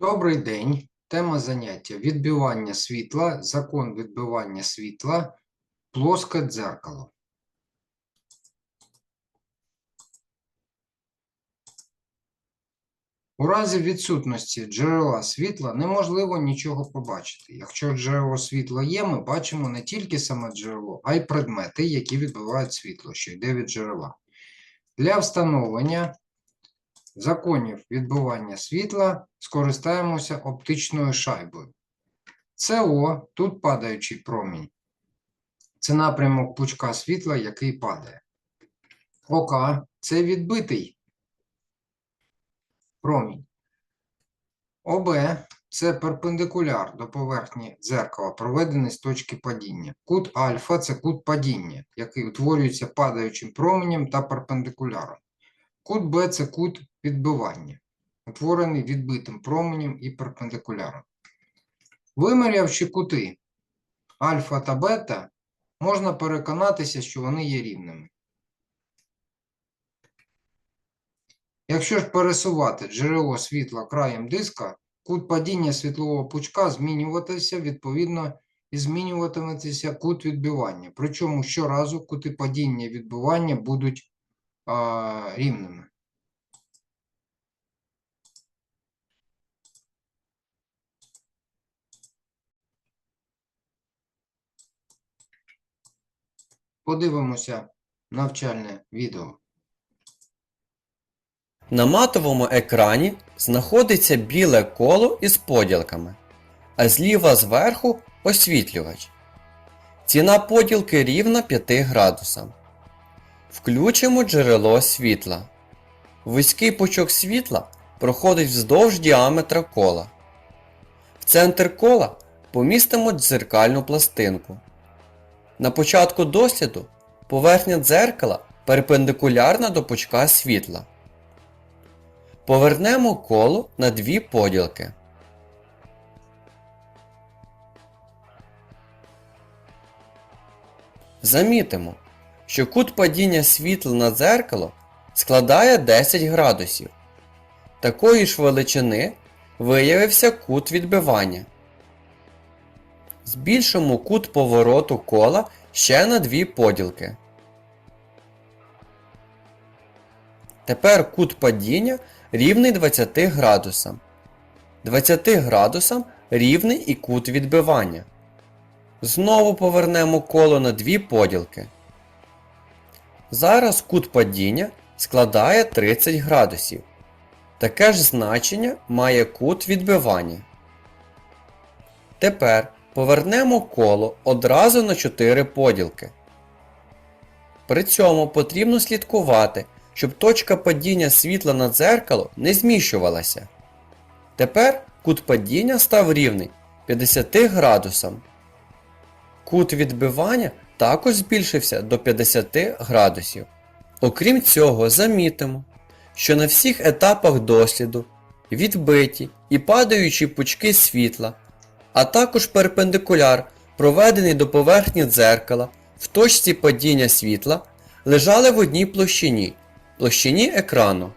Добрий день. Тема заняття відбивання світла, закон відбивання світла, плоске дзеркало. У разі відсутності джерела світла неможливо нічого побачити. Якщо джерело світла є, ми бачимо не тільки саме джерело, а й предмети, які відбивають світло, що йде від джерела. Для встановлення законів відбивання світла скористаємося оптичною шайбою. СО тут падаючий промінь. Це напрямок пучка світла, який падає. ОК це відбитий промінь. ОБ це перпендикуляр до поверхні дзеркала, проведений з точки падіння. Кут альфа це кут падіння, який утворюється падаючим променем та перпендикуляром. Кут Б це кут відбивання, утворений відбитим променем і перпендикуляром. Вимірявши кути альфа та бета, можна переконатися, що вони є рівними. Якщо ж пересувати джерело світла краєм диска, кут падіння світлового пучка змінюватися, відповідно, і змінюватиметься кут відбивання. Причому щоразу кути падіння і відбивання будуть рівними. Подивимося навчальне відео. На матовому екрані знаходиться біле коло із поділками, а зліва зверху освітлювач. Ціна поділки рівна 5 градусам. Включимо джерело світла. Вузький пучок світла проходить вздовж діаметра кола. В центр кола помістимо дзеркальну пластинку. На початку досліду поверхня дзеркала перпендикулярна до пучка світла. Повернемо коло на дві поділки. Замітимо, що кут падіння світла на дзеркало складає 10 градусів. Такої ж величини виявився кут відбивання. Збільшимо кут повороту кола ще на дві поділки. Тепер кут падіння рівний 20 градусам. 20 градусам рівний і кут відбивання. Знову повернемо коло на дві поділки. Зараз кут падіння складає 30 градусів. Таке ж значення має кут відбивання. Тепер повернемо коло одразу на 4 поділки. При цьому потрібно слідкувати, щоб точка падіння світла на дзеркало не зміщувалася. Тепер кут падіння став рівний 50 градусам. Кут відбивання також збільшився до 50 градусів. Окрім цього, замітимо, що на всіх етапах досліду відбиті і падаючі пучки світла, а також перпендикуляр, проведений до поверхні дзеркала в точці падіння світла, лежали в одній площині площині екрану.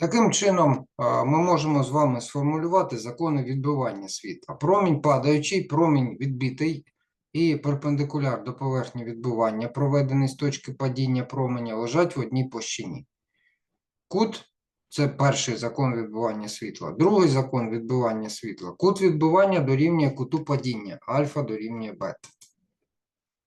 Таким чином, ми можемо з вами сформулювати закони відбивання світла. Промінь падаючий, промінь відбитий і перпендикуляр до поверхні відбивання, проведений з точки падіння променя, лежать в одній площині. Кут це перший закон відбивання світла. Другий закон відбивання світла. Кут відбивання дорівнює куту падіння, альфа дорівнює бета.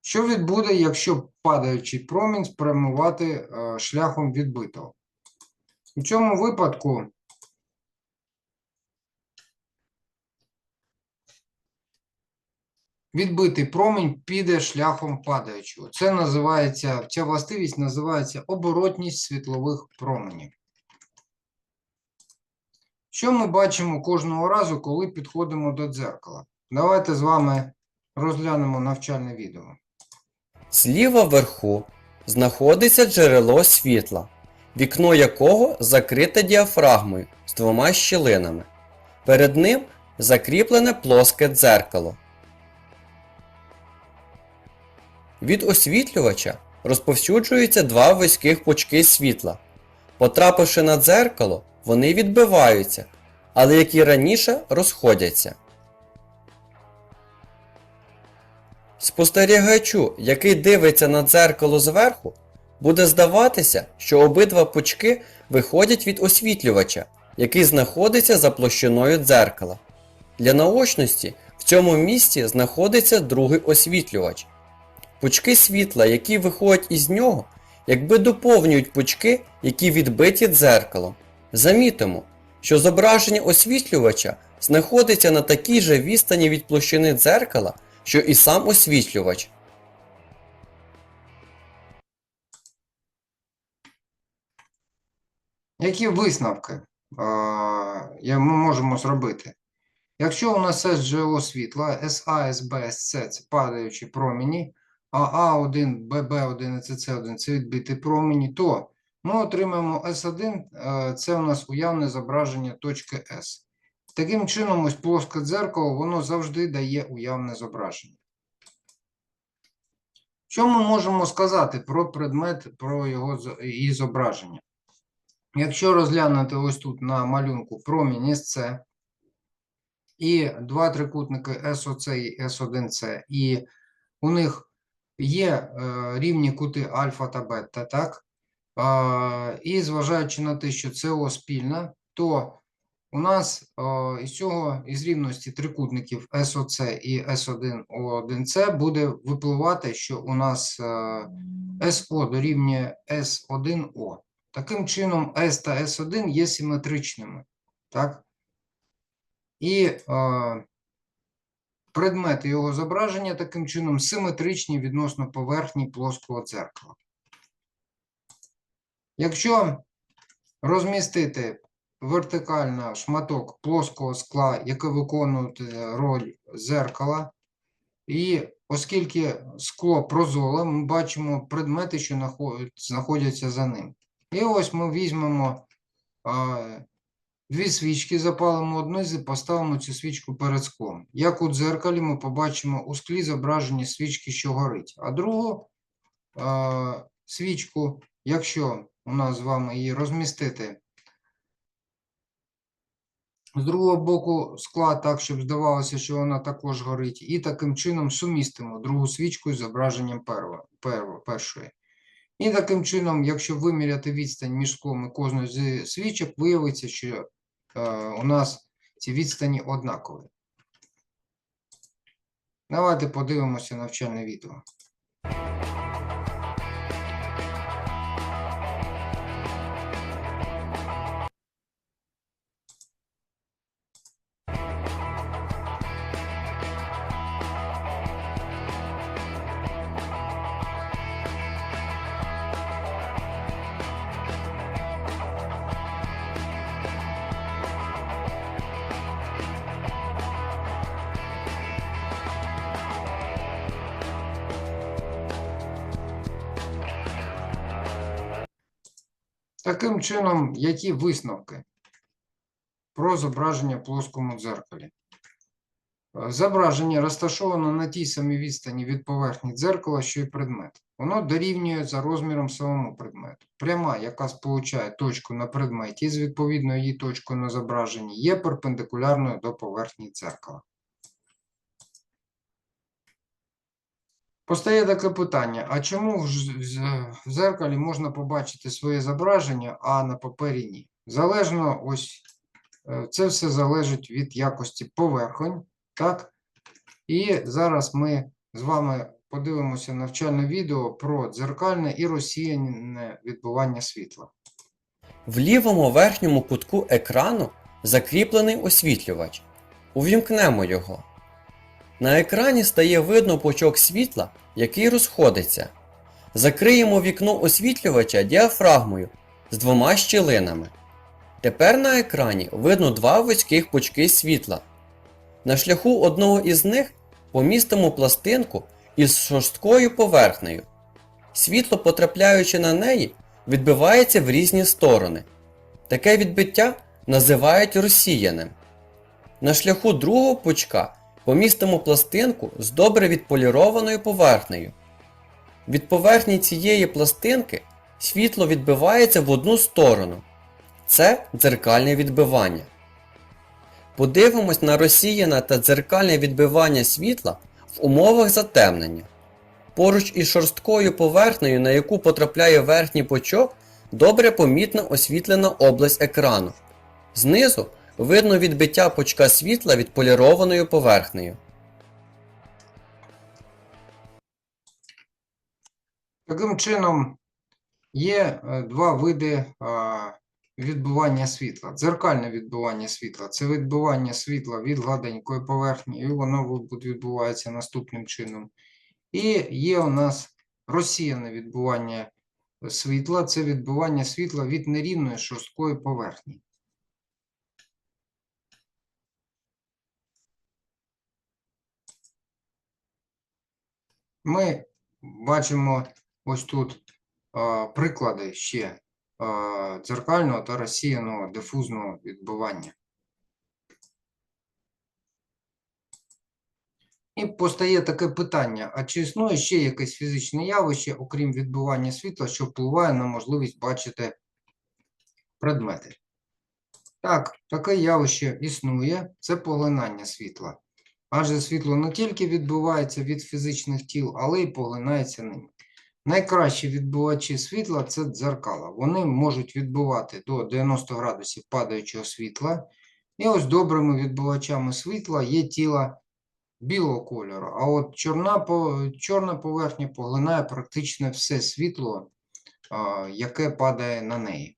Що відбуде, якщо падаючий промінь спрямувати е, шляхом відбитого? У цьому випадку відбитий промінь піде шляхом падаючого. Це називається, ця властивість називається оборотність світлових променів. Що ми бачимо кожного разу, коли підходимо до дзеркала? Давайте з вами розглянемо навчальне відео. Зліва вверху знаходиться джерело світла, вікно якого закрите діафрагмою з двома щілинами. Перед ним закріплене плоске дзеркало. Від освітлювача розповсюджуються два вузьких пучки світла. Потрапивши на дзеркало, вони відбиваються, але які раніше розходяться. Спостерігачу, який дивиться на дзеркало зверху, буде здаватися, що обидва пучки виходять від освітлювача, який знаходиться за площиною дзеркала. Для наочності в цьому місці знаходиться другий освітлювач. Пучки світла, які виходять із нього, якби доповнюють пучки, які відбиті дзеркалом. Замітимо, що зображення освітлювача знаходиться на такій же відстані від площини дзеркала, що і сам освітлювач. Які висновки е, ми можемо зробити? Якщо у нас є джерело світла, СА, СБ, СЦ це падаючі проміні, АА1, ББ1 і ЦЦ1 це відбиті промені, то ми отримаємо С1, е, це у нас уявне зображення точки С. Таким чином, ось плоске дзеркало, воно завжди дає уявне зображення. Що ми можемо сказати про предмет, про його і зображення? Якщо розглянути ось тут на малюнку промінь С, і два трикутники СОЦ і С1С, і у них є е, рівні кути альфа та бета, так? Е, і зважаючи на те, що СО спільна, то у нас е, із цього із рівності трикутників SOC і S1O1C буде випливати, що у нас е, SO дорівнює S1O. Таким чином, S та S1 є симетричними. Так? І е, предмети його зображення таким чином симетричні відносно поверхні плоского дзеркала. Якщо розмістити вертикально шматок плоского скла, який виконує роль зеркала, і оскільки скло прозоле, ми бачимо предмети, що знаходяться за ним. І ось ми візьмемо дві свічки, запалимо одну і поставимо цю свічку перед склом. Як у дзеркалі ми побачимо у склі зображені свічки, що горить. А другу а, свічку, якщо у нас з вами її розмістити з другого боку скла так, щоб здавалося, що вона також горить, і таким чином сумістимо другу свічку з зображенням перво- першої. І таким чином, якщо виміряти відстань між склом і кожною з свічок, виявиться, що е, у нас ці відстані однакові. Давайте подивимося навчальне відео. Таким чином, які висновки про зображення в плоскому дзеркалі? Е, Зображення розташовано на тій самій відстані від поверхні дзеркала, що й предмет. Воно дорівнює за розміром самому предмету. Пряма, яка сполучає точку на предметі з відповідною її точкою на зображенні, є перпендикулярною до поверхні дзеркала. Постає таке питання: а чому в зеркалі можна побачити своє зображення, а на папері ні? Залежно, ось е, це все залежить від якості поверхонь, так? І зараз ми з вами подивимося навчальне відео про дзеркальне і розсіяне відбування світла. В лівому верхньому кутку екрану закріплений освітлювач. Увімкнемо його. На екрані стає видно пучок світла, який розходиться. Закриємо вікно освітлювача діафрагмою з двома щілинами. Тепер на екрані видно два вузьких пучки світла. На шляху одного із них помістимо пластинку із шорсткою поверхнею. Світло, потрапляючи на неї, відбивається в різні сторони. Таке відбиття називають розсіяним. На шляху другого пучка помістимо пластинку з добре відполірованою поверхнею. Від поверхні цієї пластинки світло відбивається в одну сторону. Це дзеркальне відбивання. Подивимось на розсіяне та дзеркальне відбивання світла в умовах затемнення. Поруч із шорсткою поверхнею, на яку потрапляє верхній пучок, добре помітна освітлена область екрану. Знизу видно відбиття пучка світла від полірованою поверхнею. Таким чином, є е, два види а, відбивання світла. Дзеркальне відбивання світла це відбивання світла від гладенької поверхні, і воно відбувається наступним чином. І є у нас розсіяне відбивання світла це відбивання світла від нерівної шорсткої поверхні. Ми бачимо ось тут приклади ще дзеркального та розсіяного дифузного відбивання. І постає таке питання: а чи існує ще якесь фізичне явище, окрім відбивання світла, що впливає на можливість бачити предмети? Так, таке явище існує, це поглинання світла. Адже світло не тільки відбивається від фізичних тіл, але й поглинається ними. Найкращі відбивачі світла це дзеркала. Вони можуть відбивати до 90 градусів падаючого світла. І ось добрими відбивачами світла є тіла білого кольору. А от чорна, чорна поверхня поглинає практично все світло, яке падає на неї.